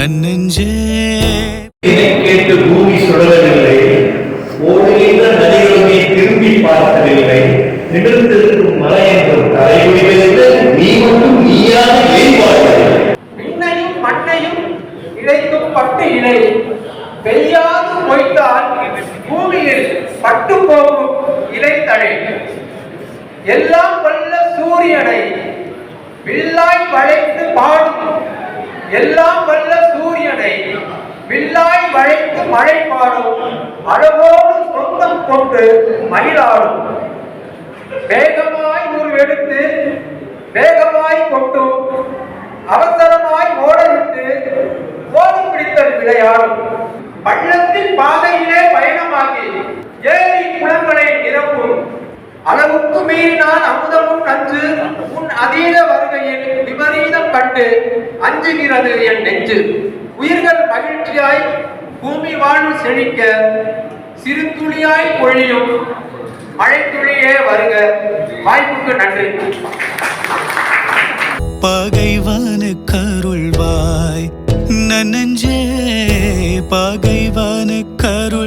நன்னெஞ்சே கேட்டு பூமி சுழலவில்லை ஓடுகின்ற நதிகளுமே திரும்பி பார்த்ததில்லை. நிமிர்ந்திருக்கும் மலையெங்கும் தலைமுடிவதில்லை நீ மட்டும் நீயாக வாழ்வதில்லை விண்ணையும் மண்ணையும் இழைக்கும் பட்டு இழை பெய்யாது மொய்த்தால் பூமியில் பட்டு போகும் இலைத்தழை எல்லாம் வல்ல சூரியனை வில்லாய் வளைத்து பாடும் எல்லாம் வல்ல சூரியனை வில்லாய் வளைத்து மழை பாடும் அழகோடு சொந்தம் கொண்டு மயிலாடும். வேகமாய் உருவெடுத்து வேகமாய் கொட்டும் அவசரமாய் ஓடவிட்டு ஓடி பிடித்தல் விளையாடும். பள்ளத்தின் பாதையிலே பயணமாகி ஏழை குழந்தை அளவுக்கு மீறினால் அமுதமும் நஞ்சு உன் அதீத வருகையில் விபரீதம் கண்டு அஞ்சுகிறது என் நெஞ்சு. உயிர்கள் மகிழ்ச்சியாய் பூமி வாழ்வு செழிக்க சிறு துளியாய் பொழியும். மழை துளியே வருக. வாய்ப்புக்கு நன்றி. பகைவனுக்கு அருள்வாய். நன்னெஞ்சே பகைவான கருள்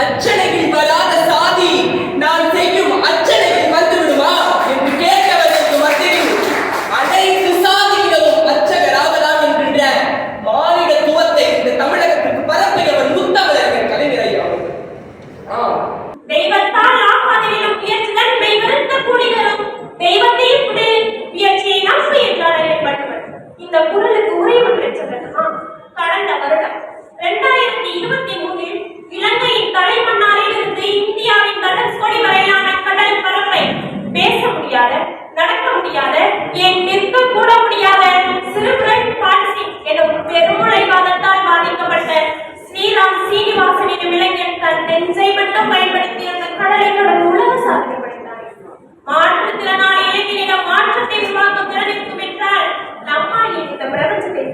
என்றால் தட்சணையில்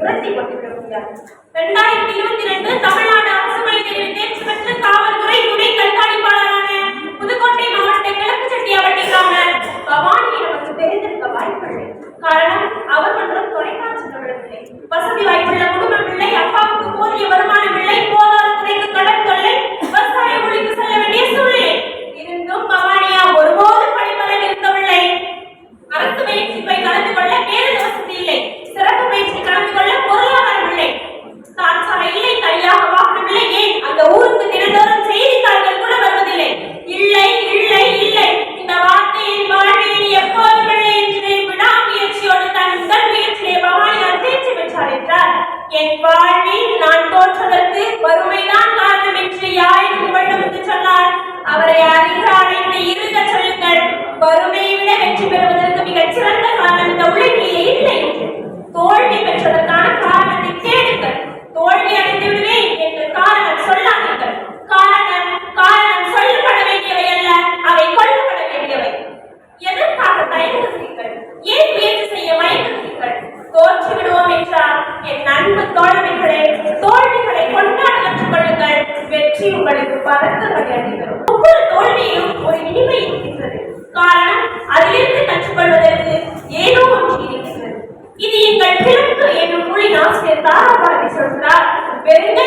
பிரபஞ்சத்தை கொண்டிருக்கிறார் இரண்டாயிரத்தி இருபத்தி ரெண்டு தமிழ்நாடு அரசு பள்ளிகளில் தேர்ச்சி பெற்ற காவல்துறை துணை கண்காணிப்பாளரான புதுக்கோட்டை மாவட்ட கிழக்கு செட்டியாவட்டி கிராமர் பவானியை நமக்கு தெரிந்திருக்க வாய்ப்பில்லை காரணம் அவர் மற்றும் தொலைக்காட்சி தமிழர்களே வசதி வாய்ப்புள்ள குடும்பம் இல்லை அப்பாவுக்கு போதிய வருமானம் இல்லை வெற்றி பெறுவதற்கு மிகச் சிறந்த காரணம் இந்த உலகிலே இல்லை. தோல்வி பெற்றதற்கான காரணத்தை தேடுங்கள் தோல்வி அடைந்து very.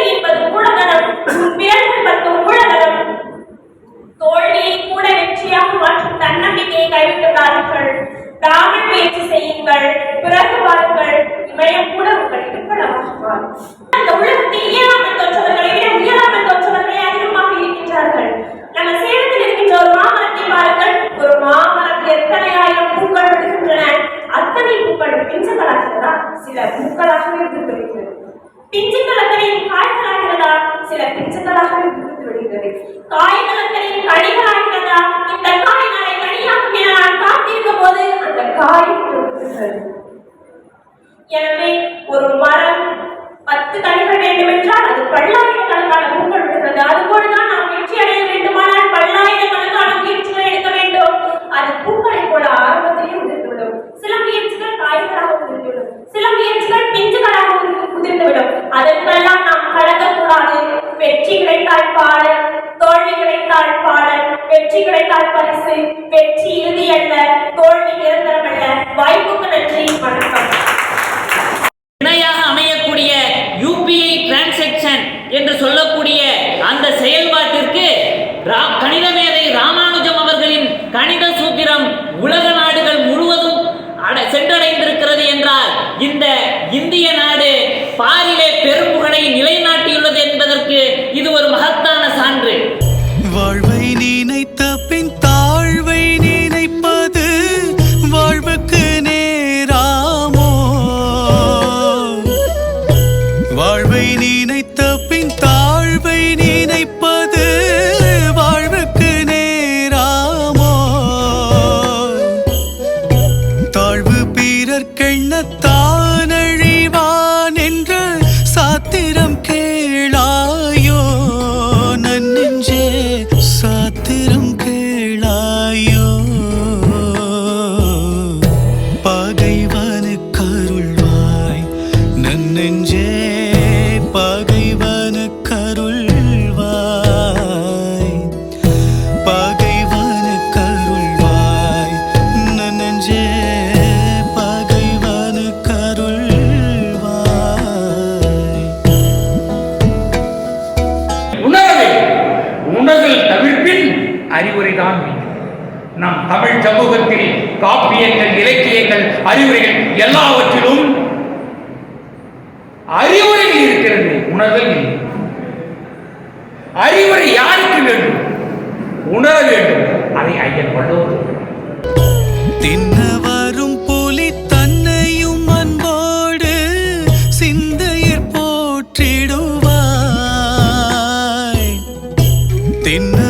தமிழ் சமூகத்தில் காப்பியங்கள் இலக்கியங்கள் அறிவுரைகள் எல்லாவற்றிலும் அறிவுரைகள் இருக்கிறது உணர்தல் அறிவுரை யாருக்கு வேண்டும்? உணர வேண்டும். அதை ஐயன் வள்ளுவர் தின்ன வரும் புலி தன்னையும் அன்போடு சிந்தையர் போற்றிடுவாய். தின்ன